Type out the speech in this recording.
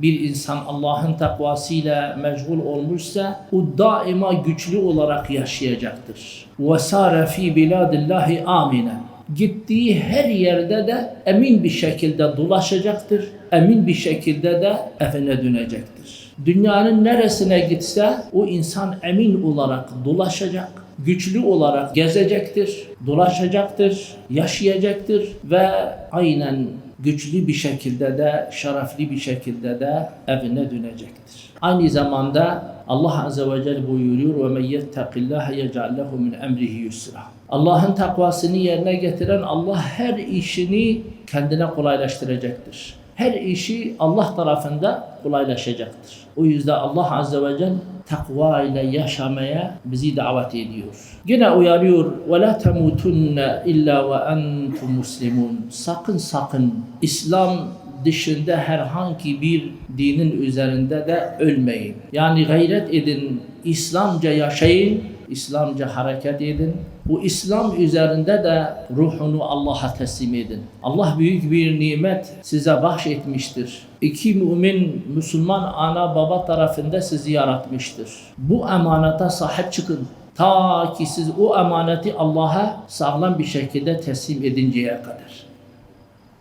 Bir insan Allah'ın takvasıyla meşgul olmuşsa o daima güçlü olarak yaşayacaktır. وَسَارَ ف۪ي بِلَادِ اللّٰهِ آمِنًا Gittiği her yerde de emin bir şekilde dolaşacaktır. Emin bir şekilde de evine dönecektir. Dünyanın neresine gitse o insan emin olarak dolaşacak, güçlü olarak gezecektir, dolaşacaktır, yaşayacaktır ve aynen güçlü bir şekilde de, şerefli bir şekilde de evine dönecektir. Aynı zamanda Allah Azze ve Celle buyuruyor ve men yettakillaha yec'al min emrihi yusra. Allah'ın takvasını yerine getiren Allah her işini kendine kolaylaştıracaktır. Her işi Allah tarafında kolaylaşacaktır. O yüzden Allah Azze ve Celle takva ile yaşamaya bizi davet ediyor. Yine uyarıyor temutunne illa ve entum muslimun. Sakın sakın İslam dışında herhangi bir dinin üzerinde de ölmeyin. Yani gayret edin, İslamca yaşayın, İslamca hareket edin. Bu İslam üzerinde de ruhunu Allah'a teslim edin. Allah büyük bir nimet size bahşetmiştir. İki mümin Müslüman ana baba tarafında sizi yaratmıştır. Bu emanete sahip çıkın. Ta ki siz o emaneti Allah'a sağlam bir şekilde teslim edinceye kadar.